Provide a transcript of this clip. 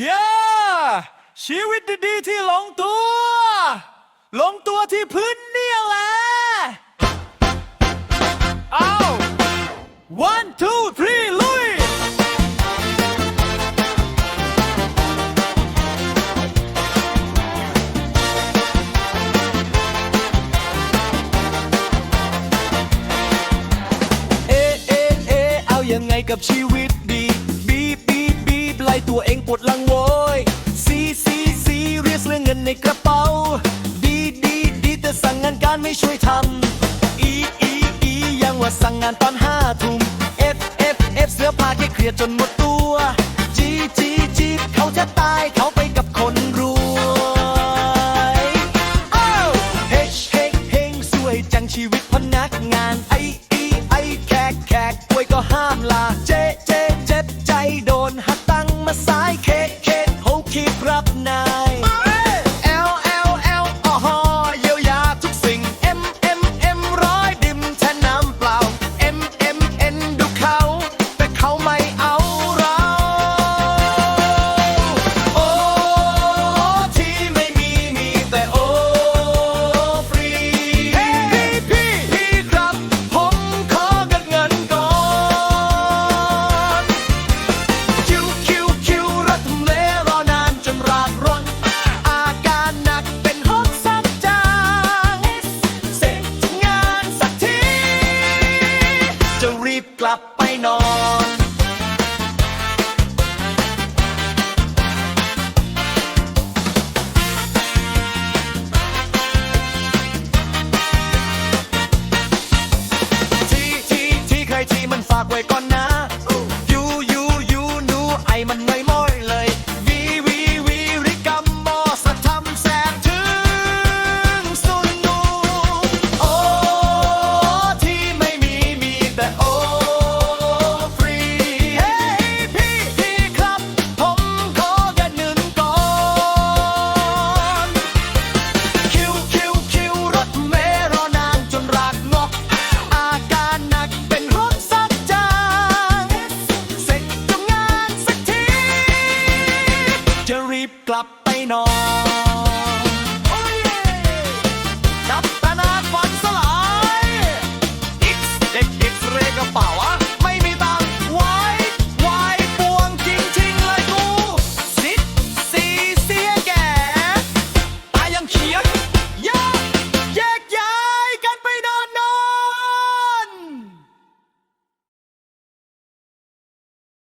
เย้ชีวิตดีๆที่หลงตัว หลงตัวที่พื้นเนี่ยแหละเอา one two three ลุย เอเอเอเอายังไงกับชีวิต ตัวเองปวดหลังโวยซีซีซีเรียกเรื่องเงินในกระเป๋า ดีดีดีแต่สั่งงานการไม่ช่วยทำอีอีอียังว่าสั่งงานตอนห้าทุ่มเอฟเอฟเอฟเสื้อผ้าแค่เครียดจนหมดตัว night. นอนีบกลับไปนอน